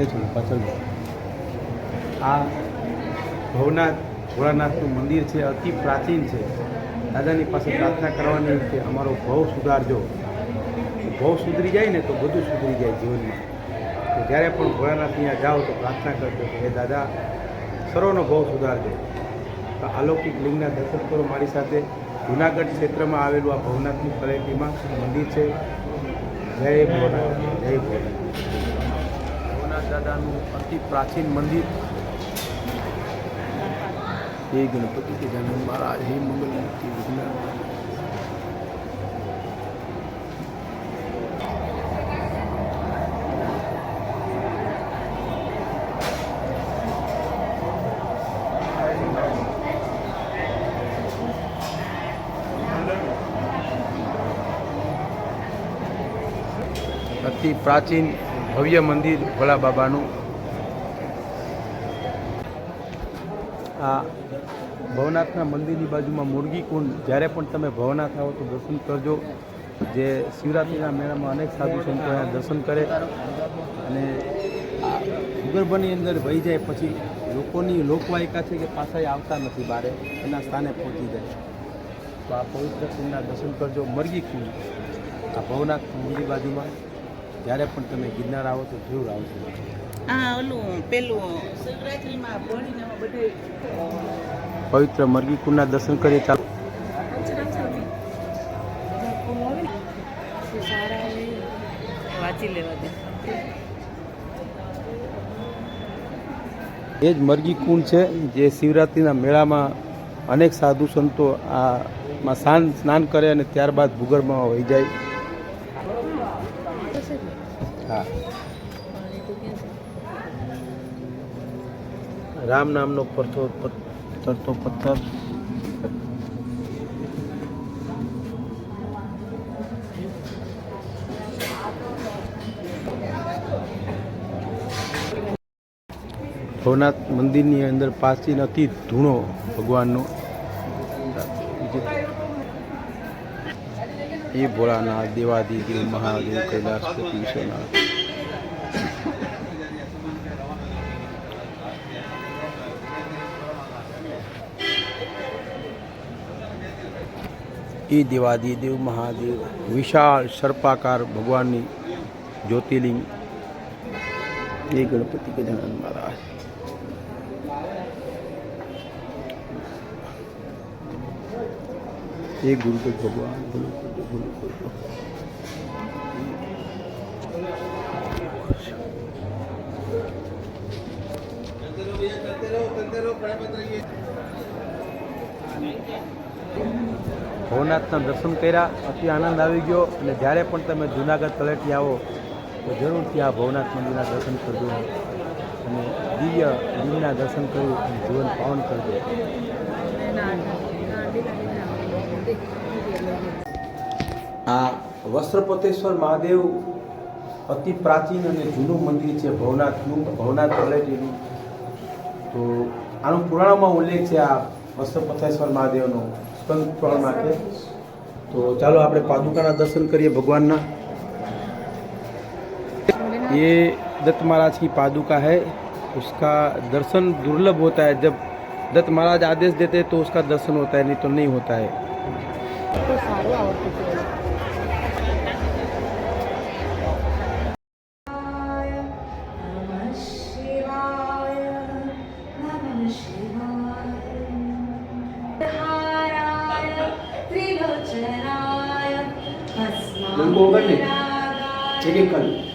બેસો પાછળ આ ભવનાથ ભોળાનાથનું મંદિર છે, અતિ પ્રાચીન છે. દાદાની પાસે પ્રાર્થના કરવાની કે અમારો ભવ સુધારજો. ભવ સુધરી જાય ને તો બધું સુધરી જાય જીવનમાં. તો જ્યારે પણ ભોળાનાથ ત્યાં જાઓ તો પ્રાર્થના કરજો કે, હે દાદા, સર્વનો ભવ સુધારજો. તો અલૌકિક લિંગના દર્શન કરો મારી સાથે. જુનાગઢ ક્ષેત્રમાં આવેલું આ ભવનાથની તળેટીમાં મંદિર છે. જય ભોળાનાથ જય ભોળાનાથ. દાદાનું અતિ પ્રાચીન મંદિર. જય ગણપતિ કે જન્મ મહારાજ હે મંગલ મૂર્તિ અતિ પ્રાચીન ભવ્ય મંદિર ભોલા બાબાનું. આ ભવનાથના મંદિરની બાજુમાં મુરગી કુંડ, જ્યારે પણ તમે ભવનાથ આવો તો દર્શન કરજો. જે શિવરાત્રિના મેળામાં અનેક સાધુ સંતો અહીંયા દર્શન કરે. અને ભૂગર્ભની અંદર વહી જાય પછી લોકોની લોકવાયકા છે કે પાછા આવતા નથી બારે, એના સ્થાને પહોંચી જાય. તો આ પવિત્ર કુંડના દર્શન કરજો. મરગી કુંડ, આ ભવનાથ મંદિર બાજુમાં. જ્યારે પણ તમે ગિરનાર આવો તો જરૂર આવશો આ ઓલું પેલું શિવરાત્રીમાં ભણીને બધે પવિત્ર મરગી કુંડના દર્શન કરીએ ચાલો. વાંચી લેવા દે એ જ મરગી કુંડ છે જે શિવરાત્રિના મેળામાં અનેક સાધુ સંતો આમાં સ્નાન સ્નાન કરે અને ત્યારબાદ ભૂગર્ભમાં વહી જાય. રામ નામનો પરથો તરતો પથ્થર. ભવનાથ મંદિરની અંદર પાસી અતિ ધૂણો ભગવાનનો. ये भोलानाथ देवादिदेव महादेव कैलाश विश्वनाथ ये देवादिदेव महादेव विशाल सर्पाकार भगवान ज्योतिर्लिंग। ये गणपति के जनन महाराज। ये गुरुदेव भगवान बोलो ભવનાથના દર્શન કર્યા, અતિ આનંદ આવી ગયો અને જ્યારે પણ તમે જુનાગઢ તળેટી આવો, તો જરૂરથી આ ભવનાથ મંદિરના દર્શન કરજો અને દિવ્ય દિવ્યના દર્શન કર્યું અને જીવન પાવન કરજો. આ વસ્ત્રપતેશ્વર મહાદેવ અતિ પ્રાચીન અને જૂનું મંદિર છે ભવનાથનું ભવનાથ તળેટીનું તો આનો પુરાણમાં ઉલ્લેખ છે આ વસ્ત્રપતેશ્વર મહાદેવનો સ્કંદ પુરાણમાં છે તો ચાલો આપણે પાદુકાના દર્શન કરીએ ભગવાનના ये दत्त महाराज की पादुका है उसका दर्शन दुर्लभ होता है जब दत्त महाराज आदेश देते हैं तो उसका दर्शन होता है नहीं तो नहीं होता है તો સારું આવડતું છે નમઃ શિવાય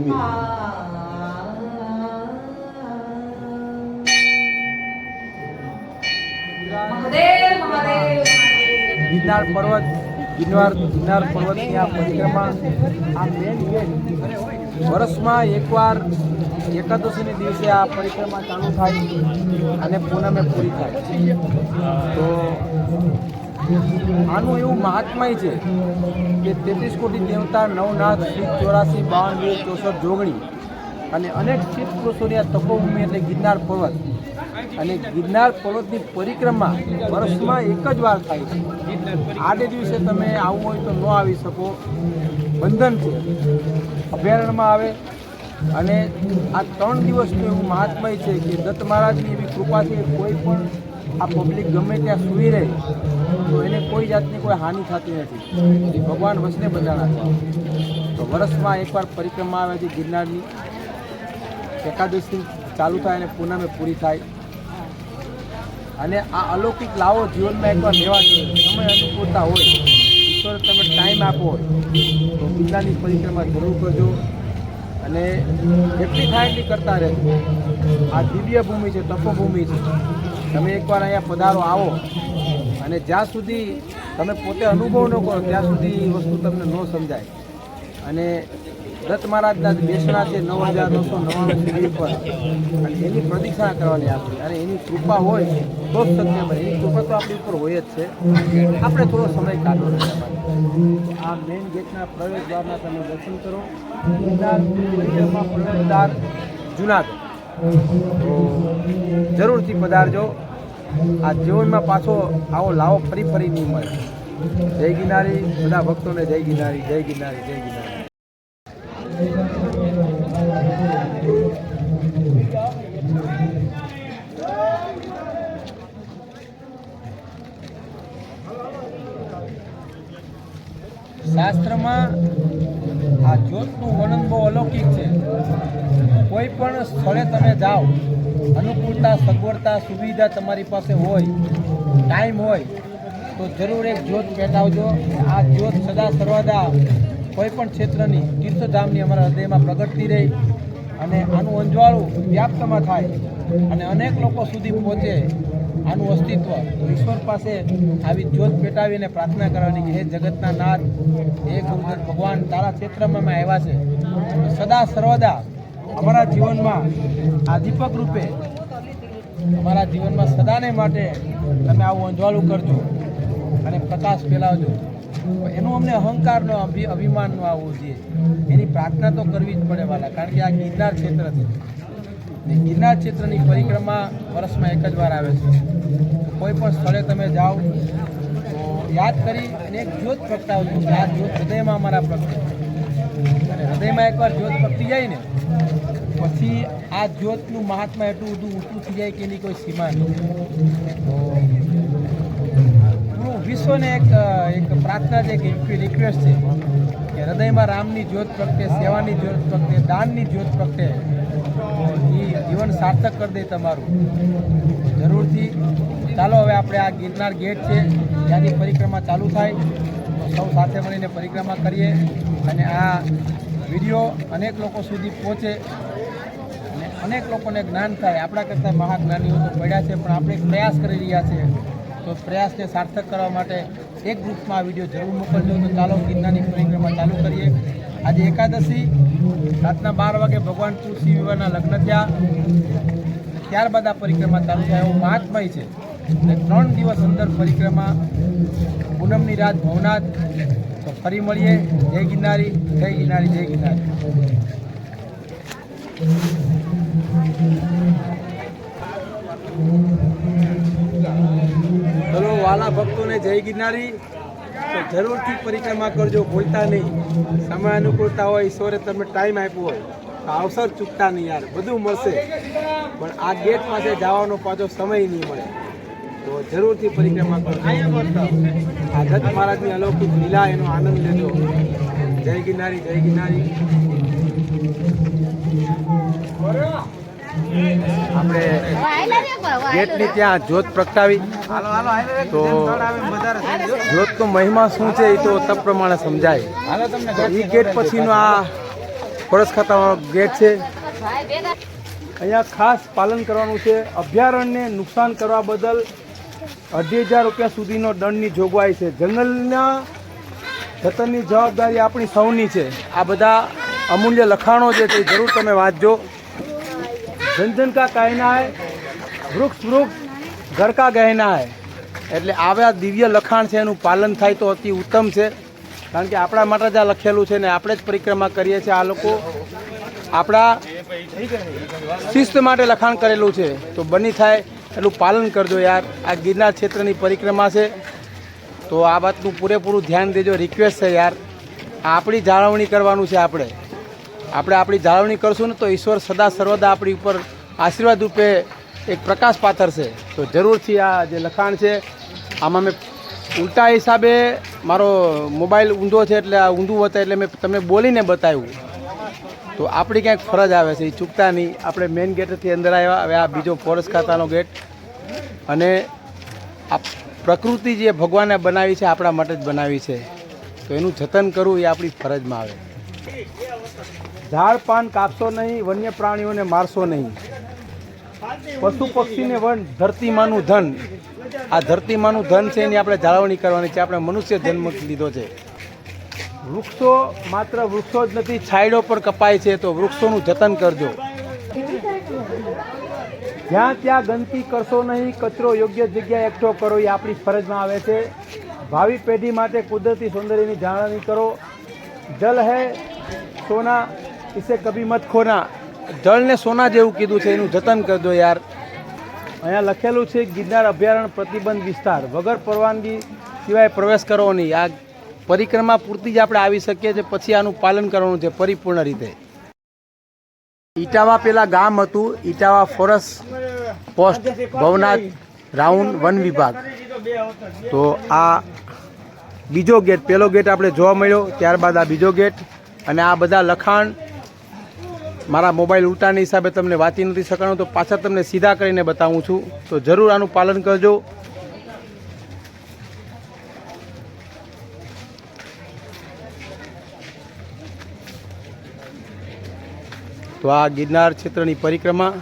મહાદેવ ગિરનાર પર્વત, ગિરનાર ગિરનાર પર્વતની આ પરિક્રમા આ મેન ગેટ વર્ષમાં એકવાર એકાદશીને દિવસે આ પરિક્રમા ચાલુ થાય અને પૂનમે પૂરી થાય. તો આનું એવું મહાત્મય છે કે તેત્રીસ કોટી દેવતા, નવનાથ શીત ચોરાસી બાવન વીર ચોસઠ જોગણી અને અનેક શીત પુરુષોની આ તપોભૂમિ એટલે ગિરનાર પર્વત. અને ગિરનાર પર્વતની પરિક્રમા વર્ષમાં એક જ વાર થાય છે. આડે દિવસે તમે આવવું હોય તો ન આવી શકો. બંધન છે. અભયારણ્યમાં આવે અને આ ત્રણ દિવસનું એવું મહાત્મય છે કે દત્ત મહારાજની એવી કૃપાથી કોઈ પણ આ પબ્લિક ગમે ત્યાં સૂઈ રહે, તો એને કોઈ જાતની કોઈ હાનિ થતી નથી. ભગવાન વસને બધાના તો વર્ષમાં એકવાર પરિક્રમા આવે છે ગિરનારની. એકાદશી ચાલુ થાય અને પૂનમે પૂરી થાય. અને આ અલૌકિક લાવો જીવનમાં એકવાર લેવા જોઈએ. સમય અનુકૂળતા હોય, ઈશ્વર તમે ટાઈમ આપો તો ગિરનારની પરિક્રમા જરૂર કરજો. અને જેટલી થાય એટલી કરતા રહેજો. આ દિવ્ય ભૂમિ છે, તપોભૂમિ છે. તમે એકવાર અહીંયા પધારો, આવો. અને જ્યાં સુધી તમે પોતે અનુભવ ન કરો, ત્યાં સુધી વસ્તુ તમને ન સમજાય. અને દત્ત મહારાજના બેસણા છે, નવ હજાર નવસો નવ્વાણું સુધી પર અને એની પ્રદક્ષિણા કરવાની આપણી. અને એની કૃપા હોય, તો જ શક્ય બને. એની કૃપા તો આપણી ઉપર હોય જ છે. આપણે થોડો સમય કાઢવો આ મેઇન ગેટના પ્રવેશ દ્વારના તમે દર્શન કરો. પ્રવેશદ્વાર, જુનાગઢ. તો જરૂરથી પધારજો. આ જીવનમાં પાછો આવો લાવો ફરી ફરી નહીં મળે. જય ગિરનારી, બધા ભક્તોને જય ગિરનારી જય ગિરનારી જય ગિરનારી શાસ્ત્રમાં આ જ્યોતનું વર્ણન બહુ અલૌકિક છે સ્થળે તમે જાઓ, અનુકૂળતા, સગવડતા, સુવિધા તમારી પાસે હોય ટાઈમ હોય, તો જરૂર એક જ્યોત પેટાવજો આ જ્યોત સદા સર્વદા કોઈ પણ ક્ષેત્રની તીર્થધામની અમારા હૃદયમાં પ્રગટતી રહી અને આનું અંજવાળું વ્યાપ્તમાં થાય અને અનેક લોકો સુધી પહોંચે આનું અસ્તિત્વ. ઈશ્વર પાસે આવી જ્યોત પેટાવીને પ્રાર્થના કરવાની હે જગતના નાથ, હે ગુરુદેવ ભગવાન, તારા ક્ષેત્રમાં આવ્યા છે. સદા સર્વદા અમારા જીવનમાં આ રૂપે અમારા જીવનમાં સદાને માટે તમે આવું અંજવાળું કરજો અને પ્રકાશ ફેલાવજો. એનું અમને અહંકારનો, અભિ, અભિમાનનો આવવું જોઈએ એની પ્રાર્થના તો કરવી જ પડે વાલા, કારણ કે આ ગિરનાર ક્ષેત્ર છે. ગિરનાર ક્ષેત્રની પરિક્રમા વર્ષમાં એક જ વાર આવે છે. કોઈ પણ સ્થળે તમે જાઓ, તો યાદ કરી અને એક જ્યોત પ્રગટાવજો. આ જ્યોત હૃદયમાં અમારા પ્રગટે. હૃદયમાં એકવાર જ્યોત પ્રગટી જાય ને, પછી આ જ્યોતનું મહાત્મા એટલું બધું ઊંચું થઈ જાય કે એની કોઈ સીમા તો પૂરું વિશ્વને એક એક પ્રાર્થના છે કે રિક્વેસ્ટ છે કે હૃદયમાં રામની જ્યોત પ્રગટે, સેવાની જ્યોત પ્રગટે, દાનની જ્યોત પ્રગટે. એ જીવન સાર્થક કરી દે તમારું. જરૂરથી ચાલો હવે આપણે આ ગિરનાર ગેટ છે ત્યાંની પરિક્રમા ચાલુ થાય. સૌ સાથે મળીને પરિક્રમા કરીએ અને આ વીડિયો અનેક લોકો સુધી પહોંચે અને અનેક લોકોને જ્ઞાન થાય. આપણા કરતાં મહાજ્ઞાનીઓ તો પડ્યા છે, પણ આપણે પ્રયાસ કરી રહ્યા છે. તો પ્રયાસને સાર્થક કરવા માટે એક ગ્રુપમાં આ વીડિયો જરૂર મોકલજો. તો ચાલો ગિરનારની પરિક્રમા ચાલુ કરીએ. આજે એકાદશી, રાતના બાર વાગે ભગવાન તુલસી વિવાહના લગ્ન થયા. ત્યારબાદ આ પરિક્રમા ચાલુ થાય. એવું મહાત્મય છે. અને ત્રણ દિવસ અંદર પરિક્રમા, પૂનમની રાત ભવનાથ, તો ફરી મળીએ. જય ગિરનારી જય ગિરનારી જય ગિરનારી. ચલો, વાલા ભક્તોને જય ગિરનારી. તો જરૂરથી પરિક્રમા કરજો, ભૂલતા નહીં. સમય અનુકૂળતા હોય, ઈશ્વરે તમે ટાઈમ આપ્યો હોય, તો અવસર ચૂકતા નહીં યાર, બધું મળશે. પણ આ ગેટ પાસે જવાનો પાછો સમય નહીં મળે. તો જરૂરથી પરિક્રમા આ દત્ત મહારાજની અલૌકિક લીલા એનો આનંદ લેજો. જય ગિરનારી જય ગિરનારી. આપણે ગેટની ત્યાં જ્યોત પ્રગટાવી. તો જ્યોતનો મહિમા શું છે એ તો તપ પ્રમાણે સમજાય. એ ગેટ પછીનો આ ફોરેસ્ટ ખાતાવાળો ગેટ છે. અહીંયા ખાસ પાલન કરવાનું છે અભયારણ્યને નુકસાન કરવા બદલ અઢી હજાર રૂપિયા સુધીનો દંડની જોગવાઈ છે. જંગલના જતનની જવાબદારી આપણી સૌની છે. આ બધા અમૂલ્ય લખાણો છે તે જરૂર તમે વાંચજો. જનજન જન કા કહેના હે વૃક્ષ વૃક્ષ, ઘર કા ગહેના હે એટલે આવા દિવ્ય લખાણ છે એનું પાલન થાય તો અતિ ઉત્તમ છે. કારણ કે આપણા માટે જ આ લખેલું છે ને આપણે જ પરિક્રમા કરીએ છીએ આ લોકો. આપણા શિસ્ત માટે લખાણ કરેલું છે. તો બની થાય એટલું પાલન કરજો યાર. આ ગિરનાર ક્ષેત્રની પરિક્રમા છે. તો આ વાતનું પૂરેપૂરું ધ્યાન દેજો. રિક્વેસ્ટ છે યાર. આપણી જાળવણી કરવાનું છે આપણે. આપણે આપણી જાળવણી કરશું ને તો ઈશ્વર સદા સર્વદા આપણી ઉપર આશીર્વાદ રૂપે એક પ્રકાશ પાથરશે. તો જરૂરથી આ જે લખાણ છે, આમાં મેં ઉલટા હિસાબે મારો મોબાઈલ ઊંધો છે એટલે આ ઊંધું હતા એટલે મેં તમને બોલીને બતાવ્યું. તો આપણી ક્યાંક ફરજ આવે છે એ ચૂકતા નહીં. આપણે મેઇન ગેટથી અંદર આવ્યા, હવે આ બીજો ફોરેસ્ટ ખાતાનો ગેટ અને આ પ્રકૃતિ જે ભગવાને બનાવી છે, આપણા માટે જ બનાવી છે. તો એનું જતન કરવું એ આપણી ફરજમાં આવે. ઝાડ પાન કાપશો નહીં વન્ય પ્રાણીઓને મારશો નહીં. પશુ પક્ષીને વન, ધરતીમાંનું ધન. આ ધરતીમાંનું ધન છે, એની આપણે જાળવણી કરવાની છે. આપણે મનુષ્ય જન્મ લીધો છે. વૃક્ષો માત્ર વૃક્ષો જ નથી, છાંયડો પણ કપાય છે, તો વૃક્ષોનું જતન કરજો. જ્યાં ત્યાં ગંદકી કરશો નહીં, કચરો યોગ્ય જગ્યાએ એકઠો કરો, એ આપણી ફરજમાં આવે છે. ભાવિ પેઢી માટે કુદરતી સૌંદર્યની જાળવણી કરો. જલ હૈ સોના, ઇસે કભી મત ખોના. જળને સોના જેવું કીધું છે, એનું જતન કરજો યાર. અહીંયા લખેલું છે, ગિરનાર અભયારણ્ય પ્રતિબંધ વિસ્તાર. વગર પરવાનગી સિવાય પ્રવેશ કરવો નહીં. આ પરિક્રમા પૂરતી જ આપણે આવી શકીએ છીએ, પછી આનું પાલન કરવાનું છે પરિપૂર્ણ રીતે. ઈટાવા પેલા ગામ હતું, Itawa forest post Bhavnath round one વિભાગ. તો આ બીજો ગેટ પહેલો ગેટ આપણે જોવા મળ્યો, ત્યારબાદ આ બીજો ગેટ અને આ બધા લખાણ. મારા મોબાઈલ ઉલટાના હિસાબે તમને વાંચી નથી શકાણું, તો પાછા તમને સીધા કરીને બતાવું છું. તો જરૂર આનું પાલન કરજો. તો આ ગિરનાર ક્ષેત્રની પરિક્રમા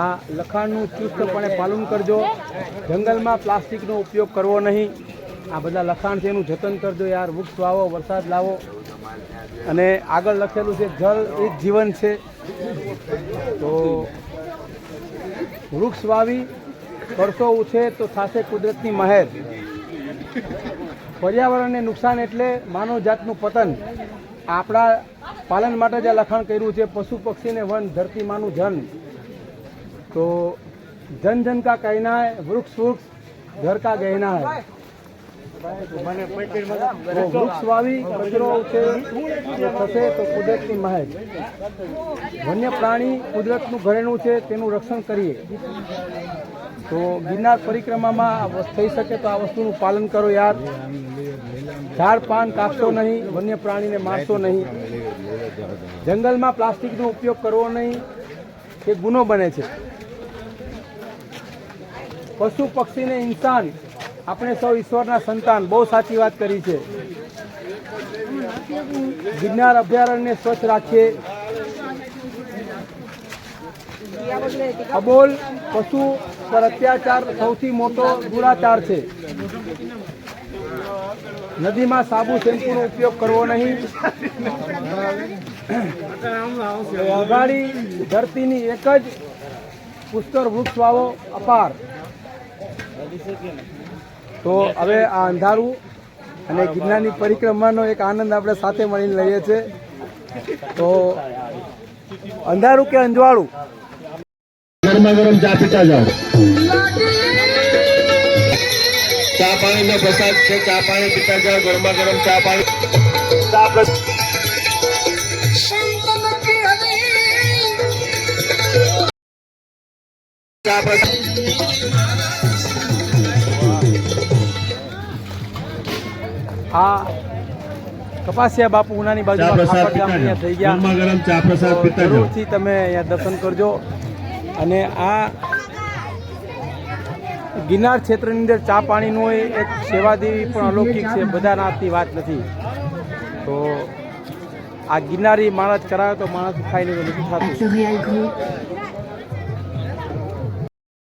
આ લખાણનું ચુસ્તપણે પાલન કરજો. જંગલમાં પ્લાસ્ટિકનો ઉપયોગ કરવો નહીં. આ બધા લખાણ છે, એનું જતન કરજો યાર. વૃક્ષ વાવો, વરસાદ લાવો. અને આગળ લખેલું છે, જળ એ જીવન છે. તો વૃક્ષ વાવી કરશો ઉછે તો થશે કુદરતની મહેર. પર્યાવરણને નુકસાન એટલે માનવ જાતનું પતન. આપણા પાલન માટે જે લખાણ કર્યું છે, પશુ પક્ષીને વન, ધરતી માનું જન. તો જન જન કા કહેના વૃક્ષ વૃક્ષ, ઘર કા ગહેના હૈ વૃક્ષ વાવી, કચરો થશે તો કુદરતની મહેજ વન્ય પ્રાણી કુદરતનું ઘરેણું છે, તેનું રક્ષણ કરીએ. તો ગિરનાર પરિક્રમામાં થઈ શકે તો આ વસ્તુનું પાલન કરો યાર. ઝાડ પાન કાપશો નહીં, વન્ય પ્રાણીને મારશો નહીં. જંગલમાં પ્લાસ્ટિકનો ઉપયોગ કરવો નહીં, એ ગુનો બને છે. પશુ પક્ષીને ઇન્સાન, આપણે સૌ ઈશ્વરના સંતાન, બહુ સાચી વાત કરી છે. ગિરનાર અભયારણ્યને સ્વચ્છ રાખીએ. અબોલ પશુ પર અત્યાચાર સૌથી મોટો દુરાચાર છે. નદીમાં સાબુ શેમ્પૂનો ઉપયોગ કરવો નહીં. અગાડી ધરતીની એક જ પુષ્કર વૃક્ષ વાવો અપાર. તો હવે આ અંધારું અને ગિરનારની પરિક્રમાનો એક આનંદ આપણે સાથે મળીને લઈએ છીએ. તો અંધારું કે અંજવાળું ગરમા ગરમ ચા પીતા જાઓ. ચા પાણીનો પ્રસાદ છે ચા પાણી પીતા જાઓ ગરમા ગરમ ચા પાણી. ચા પ્રસાદ ચા આ કપાસિયા બાપુ ઉનાની બાજુ થઈ ગયા. ગરમ ચા પ્રસાદ પીતા જરૂરથી તમે અહીંયા દર્શન કરજો. અને આ ગિરનાર ક્ષેત્રની અંદર ચા પાણીનો એક સેવાદેવી પણ અલૌકિક છે બધાના હાથની વાત નથી. તો આ ગિરનારી માણસ કરાવે તો માણસ ખાઈને નહીં નથી થતું